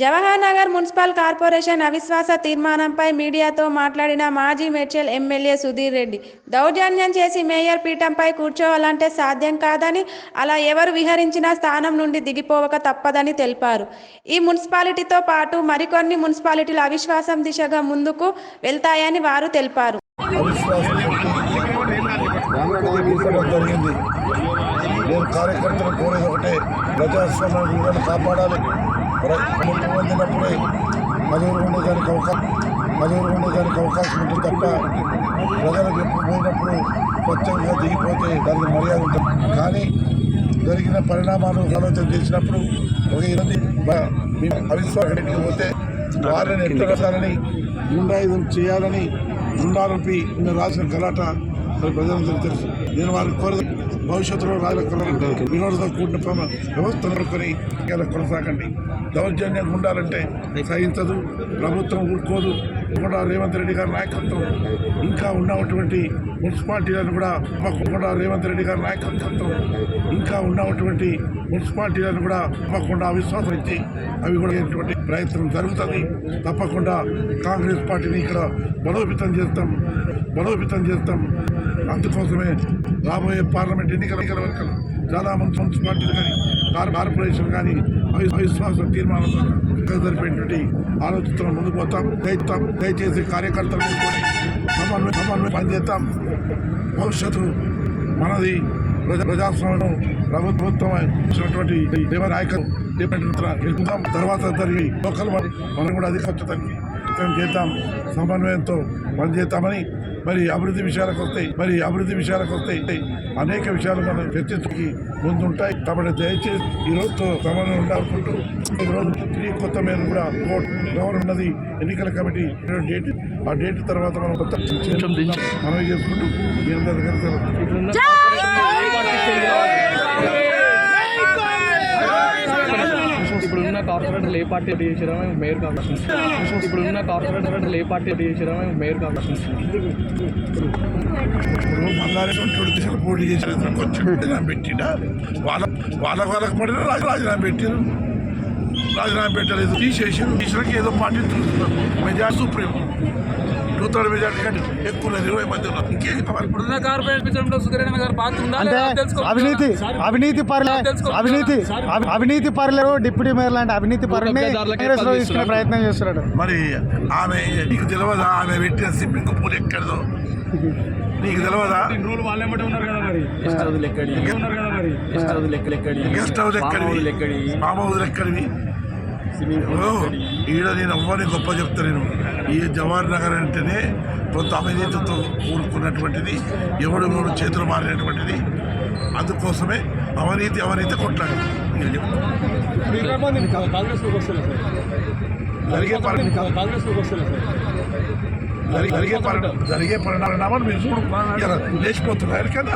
Jawahar Nagar municipal corporation అవిశ్వాస తీర్మానంపై మీడియాతో మాట్లాడిన మాజీ మేడ్చల్ ఎమ్మెల్యే సుధీర్ రెడ్డి దౌర్జన్యం చేసి మేయర్ పీఠంపై కూర్చోవాలంటే సాధ్యం కాదని అలా ఎవరు విహరించిన స్థానం నుండి దిగిపోవక తప్పదని తెలిపారు. ఈ మున్సిపాలిటీతో పాటు మరికొన్ని మున్సిపాలిటీలు అవిశ్వాసం దిశగా ముందుకు వెళ్తాయని వారు తెలిపారు. కార్యకర్తలు కోరేది ఒకటే కాపాడాలి. పొందినప్పుడే పదవులు ఉండేదానికి అవకాశం పదవులు ఉండేదానికి అవకాశం ఉంటుంది తప్ప ప్రజలకు ఎప్పుడు పోయినప్పుడు స్వచ్ఛంగా దిగిపోతే దానికి మర్యాద ఉంటుంది కానీ జరిగిన పరిణామాలు ఆలోచన చేసినప్పుడు ఒక ఇరవై అవిశ్వాసానికి పోతే వారిని ఎట్టగసాలని గుండాయుధం చేయాలని గుండాలపి రాసిన గలాట ప్రజలందరూ తెలుసు నేను వారిని కోరదు భవిష్యత్తులో రాజకీయ వినోదంతో కూడిన వ్యవస్థను ఇలా కొనసాగండి. దౌర్జన్యం ఉండాలంటే సహించదు. ప్రభుత్వం ఊరుకోదు. కూడా రేవంత్ రెడ్డి గారి నాయకత్వం ఇంకా ఉన్నటువంటి మున్సిపాలిటీలను కూడా తప్పకుండా రేవంత్ రెడ్డి గారి నాయకత్వం ఇంకా ఉన్నటువంటి మున్సిపాలిటీలను కూడా తప్పకుండా అవిశ్వాసం ఇచ్చి అవి కూడా ఇటువంటి ప్రయత్నం జరుగుతుంది. తప్పకుండా కాంగ్రెస్ పార్టీని ఇక్కడ బలోపేతం చేస్తాం బలోపేతం చేస్తాం. అందుకోసమే రాబోయే పార్లమెంట్ ఎన్నికల ఎన్నికల వరకు చాలా మంచి మున్సిపాలిటీలు కానీ కార్పొరేషన్ కానీ అవిశ్వాస తీర్మానం జరిపేటువంటి ఆలోచనతో ముందుకు పోతాం దయచేస్తాం దయచేసి కార్యకర్తలు సమన్వయ సమన్వయం పనిచేస్తాం. భవిష్యత్తు మనది ప్రజాస్వామ్యం ప్రభుత్వం ఇచ్చినటువంటి నాయకులు గెలుపుదాం తర్వాత జరిగి లోకల్ మనం కూడా అధికారం చేద్దాం. సమన్వయంతో పనిచేస్తామని మరి అభివృద్ధి విషయాలకు వస్తాయి మరి అభివృద్ధి విషయాలకు వస్తాయి అనేక విషయాలు మనం చర్చించడానికి ముందుంటాయి. కాబట్టి దయచేసి ఈ రోజుతో సమన్వయం ఉండాలనుకుంటూ ఈ రోజు కొత్త మీద కూడా కోర్టు గవర్నర్ ఉన్నది. ఎన్నికల కమిటీ డేట్ ఆ డేట్ తర్వాత మనం కొత్త మనవి చేసుకుంటూ మీ అందరి దగ్గర ఉన్న కార్పొరేటర్లు ఏ పార్టీ పోటీ చేసారా మేము మేయర్ కాంగ్రెస్ ఇప్పుడు ఉన్న కార్పొరేటర్లు ఏ పార్టీ పోటీ చేసారా మేము మేయర్ కాంగ్రెస్ నుంచి ఇప్పుడు బంగారం దిశలు పోటీ చేసిన కొంచెం వాళ్ళ వాళ్ళ వాళ్ళకి పడిన రాజీనామా పెట్టారు. రాజీనామా పెట్టలేదు. తీసేసారు. తీసినాక ఏదో పార్టీ మెజార్ సుప్రీం. మెజార్టీ కంటే ఎక్కువ లేదు ఇరవై మంది ఉన్నారు. ఇంకేం కావాలి? ఇప్పుడు ఇప్పుడున్న కార్పొరేట్ విషయంలో సుధీరణ గారు పాత్ర ఉందా అంటే లేదా తెలుసుకోవాలి. అవినీతి అవినీతి పరులే అవినీతి అవి- అవినీతి పరులు డిప్యూటీ మేయర్ లాంటి అవినీతి కాంగ్రెస్లో తీసుకునే చేస్తున్నారు. ప్రయత్నం చేస్తున్నాడు. మరి ఆమె నీకు తెలియదా ఆమె పెట్టిన సిప్పింగ్ పూలు ఎక్కడదో? నీకు తెలియదా రోజులు వాళ్ళే ఎమ్మటే ఉన్నారు కదా మరి. గెస్ట్ హౌస్ ఎక్కడి? ఉన్నారు కదా మరి. గెస్ట్ హౌస్ లెక్కడి గెస్ట్ హౌస్ ఎక్కడి ఎక్కడివి? ఈడ నేను ఎవ్వరిని గొప్ప చెప్తా నేను ఈ జవహర్ నగర్ అంటేనే కొంత అవినీతితో కూడుకున్నటువంటిది ఎవడు మూడు చేతులు మారినటువంటిది అందుకోసమే అవినీతి అవినీతి కొట్లాడు నేను చెప్తున్నా. కాంగ్రెస్ జరిగే పరిణామాలు మీరు చూడు లేచిపోతున్నారు కదా